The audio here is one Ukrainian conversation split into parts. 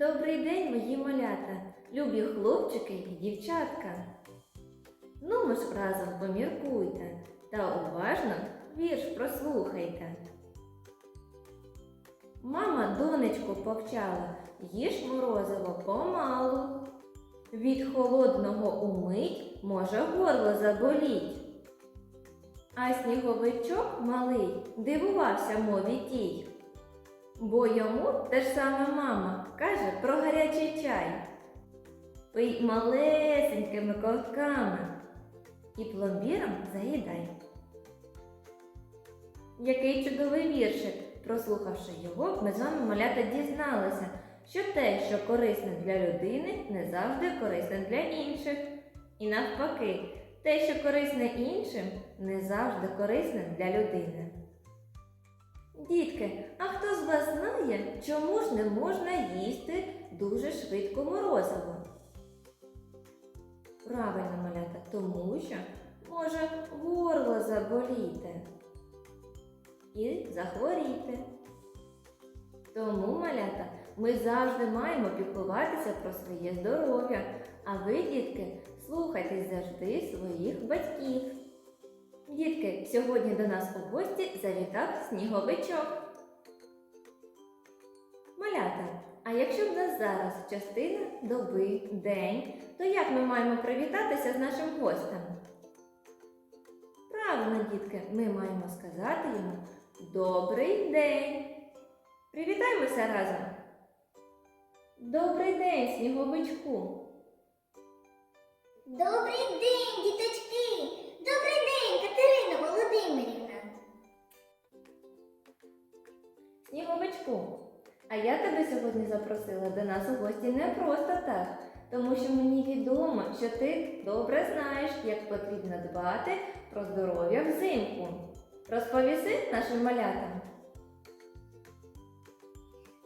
Добрий день, мої малята, любі хлопчики і дівчатка. Ну ми ж разом поміркуйте та уважно вірш прослухайте. Мама донечку повчала, їж морозиво помалу. Від холодного умить може горло заболіть. А сніговичок малий дивувався мові тій. Бо йому те ж саме мама каже про гарячий чай. Пий малесенькими ковтками і пломбіром заїдай. Який чудовий віршик! Прослухавши його, ми з вами малята дізналися, що те, що корисне для людини, не завжди корисне для інших. І навпаки, те, що корисне іншим, не завжди корисне для людини. Дітки, а хто з вас знає, чому ж не можна їсти дуже швидко морозиво? Правильно, малята, тому що може горло заболіти і захворіти. Тому, малята, ми завжди маємо піклуватися про своє здоров'я, а ви, дітки, слухайтесь завжди своїх батьків. Дітки, сьогодні до нас у гості завітав сніговичок. Малята, а якщо в нас зараз частина доби, день, то як ми маємо привітатися з нашим гостем? Правильно, дітки, ми маємо сказати йому Добрий день. Привітаємося разом. Добрий день, сніговичку. Добрий день, діточки! Добрий день, Сніговичку, а я тебе сьогодні запросила до нас у гості не просто так, тому що мені відомо, що ти добре знаєш, як потрібно дбати про здоров'я взимку. Розповіси нашим малятам.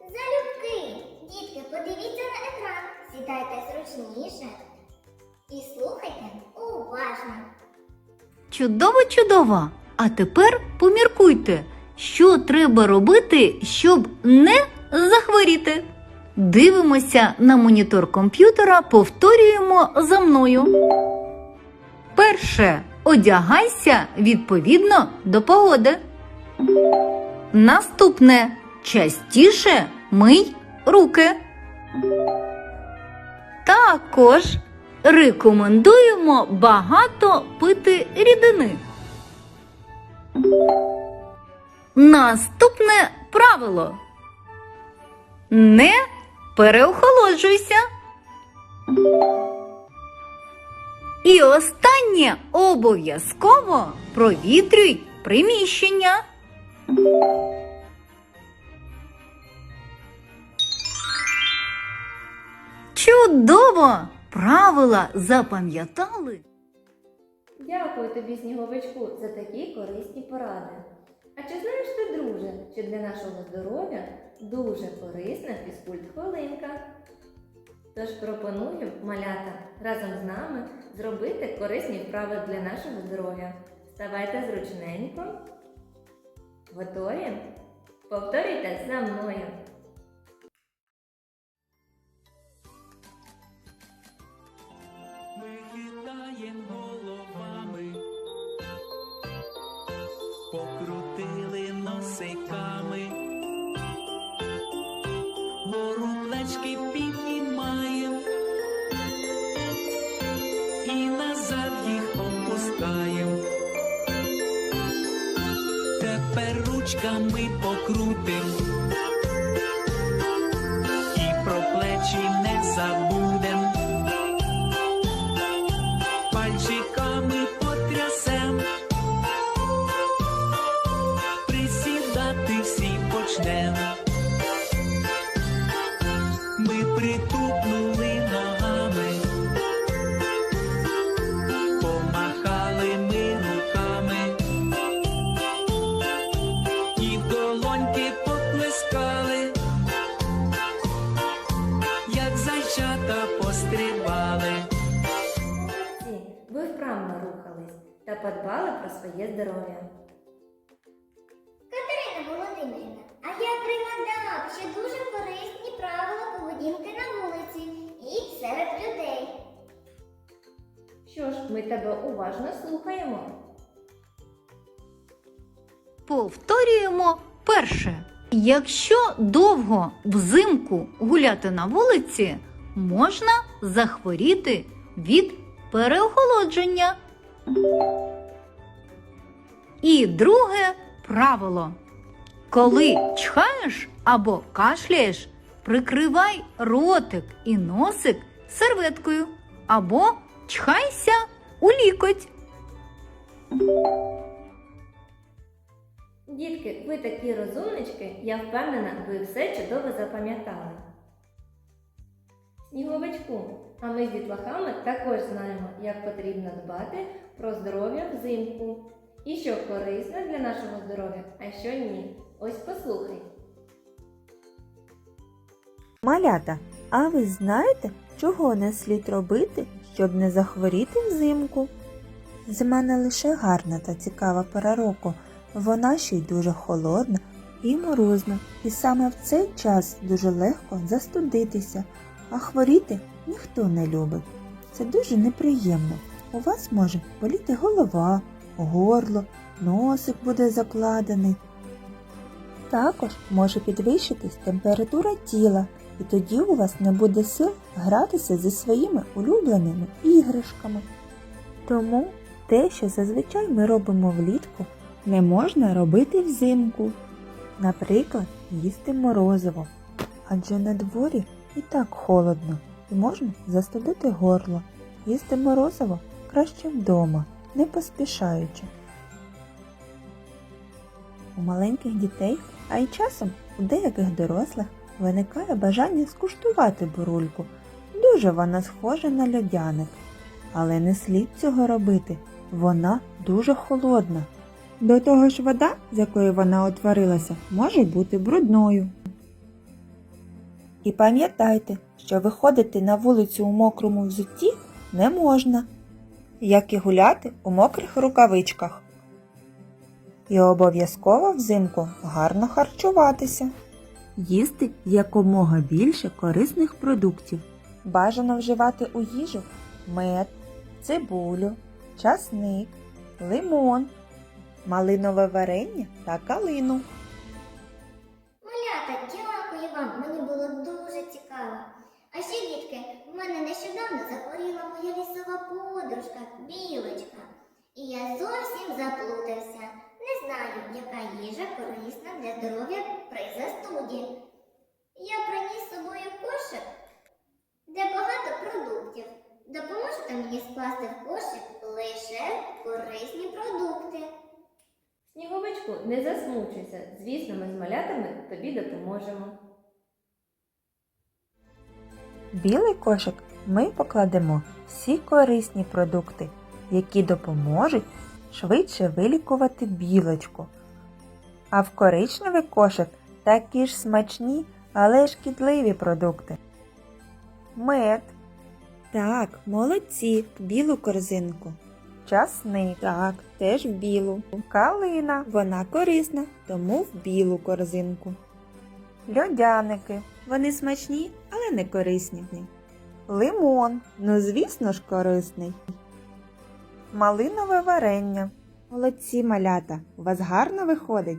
Залюбки! Дітки, подивіться на екран, сідайте зручніше і слухайте уважно. Чудово, чудово! А тепер поміркуйте, що треба робити, щоб не захворіти. Дивимося на монітор комп'ютера, повторюємо за мною. Перше. Одягайся відповідно до погоди. Наступне. Частіше мий руки. Також рекомендуємо багато пити рідини. Наступне правило. Не переохолоджуйся. І останнє обов'язково провітрюй приміщення. Чудово! Правила запам'ятали. Дякую тобі, сніговичку, за такі корисні поради. Чи знаєш ти, друже, що для нашого здоров'я дуже корисна фізкульт-хвилинка? Тож пропоную малята разом з нами зробити корисні вправи для нашого здоров'я. Ставайте зручненько. Готові? Повторюйте за мною. Ми хитаєм Тепер покрутим і про плечі не забудем. Подбали про своє здоров'я. Катерина Володимирівна, а я пригадав, що дуже корисні правила поведінки на вулиці і серед людей. Що ж, ми тебе уважно слухаємо. Повторюємо перше. Якщо довго взимку гуляти на вулиці, можна захворіти від переохолодження. І друге правило. Коли чхаєш або кашляєш, прикривай ротик і носик серветкою або чхайся у лікоть. Дітки, ви такі розумнички, я впевнена, ви все чудово запам'ятали. Сніговичку, а ми з дітлахами також знаємо, як потрібно дбати про здоров'я взимку. І що корисно для нашого здоров'я, а що ні. Ось послухай. Малята, а ви знаєте, чого не слід робити, щоб не захворіти взимку? Зима не лише гарна та цікава пора року, вона ще й дуже холодна і морозна, і саме в цей час дуже легко застудитися, а хворіти ніхто не любить. Це дуже неприємно. У вас може боліти голова, горло, носик буде закладений. Також може підвищитись температура тіла, і тоді у вас не буде сил гратися зі своїми улюбленими іграшками. Тому те, що зазвичай ми робимо влітку, не можна робити взимку. Наприклад, їсти морозиво, адже на дворі і так холодно і можна застудити горло. Їсти морозиво краще вдома, не поспішаючи. У маленьких дітей, а й часом у деяких дорослих виникає бажання скуштувати бурульку. Дуже вона схожа на льодяник. Але не слід цього робити. Вона дуже холодна. До того ж вода, з якої вона утворилася, може бути брудною. І пам'ятайте, що виходити на вулицю у мокрому взутті не можна, як і гуляти у мокрих рукавичках. І обов'язково взимку гарно харчуватися. Їсти якомога більше корисних продуктів. Бажано вживати у їжу мед, цибулю, часник, лимон, малинове варення та калину. Малята, дякую вам, мені було дуже цікаво. А ще, дітки, в мене нещодавно захворіла моя лісова подружка, білочка. І я зовсім заплутався. Не знаю, яка їжа корисна для здоров'я при застуді. Я приніс з собою кошик, де багато продуктів. Допоможете мені скласти в кошик лише корисні продукти. Сніговичку, не засмучуйся. Звісно, ми з малятами тобі допоможемо. Білий кошик ми покладемо всі корисні продукти, які допоможуть швидше вилікувати білочку. А в коричневий кошик такі ж смачні, але шкідливі продукти. Мед. Так, молодці, в білу корзинку. Часник. Так, теж в білу. Калина. Вона корисна, тому в білу корзинку. Льодяники. Вони смачні, але не корисні. Лимон. Ну, звісно ж, корисний. Малинове варення. Молодці малята. У вас гарно виходить.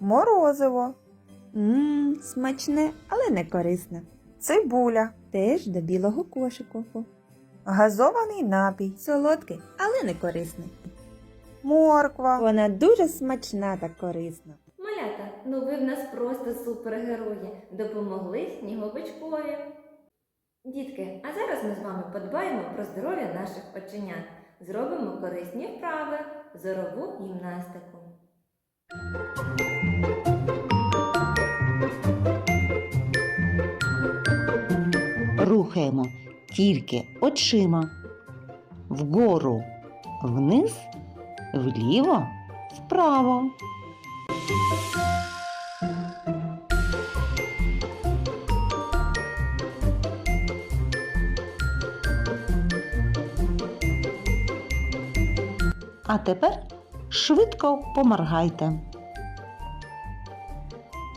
Морозиво. Мм, смачне, але не корисне. Цибуля. Теж до білого кошику. Газований напій. Солодкий, але не корисний. Морква. Вона дуже смачна та корисна. Малята, ну ви в нас просто супергерої. Допомогли сніговичкові. Дітки, а зараз ми з вами подбаємо про здоров'я наших оченят. Зробимо корисні вправи, зорову гімнастику. Рухаємо тільки очима. Вгору, вниз, вліво, вправо. А тепер швидко поморгайте.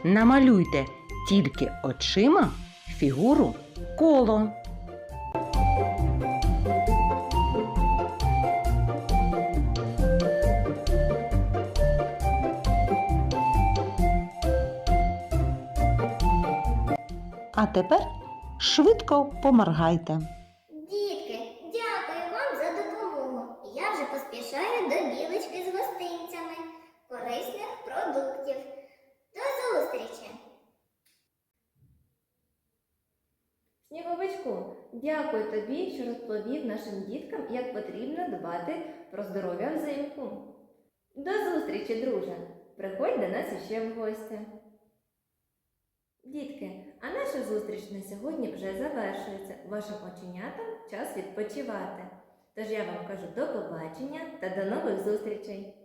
Намалюйте тільки очима фігуру коло. А тепер швидко поморгайте. Дітки, дякую вам за допомогу. Я вже поспішаю до білочки з гостинцями, корисних продуктів. До зустрічі! Сніговичку, дякую тобі, що розповів нашим діткам, як потрібно дбати про здоров'я взимку. До зустрічі, друже! Приходь до нас іще в гості. Дітки, а наша зустріч на сьогодні вже завершується. Вашим оченятам час відпочивати. Тож я вам кажу до побачення та до нових зустрічей!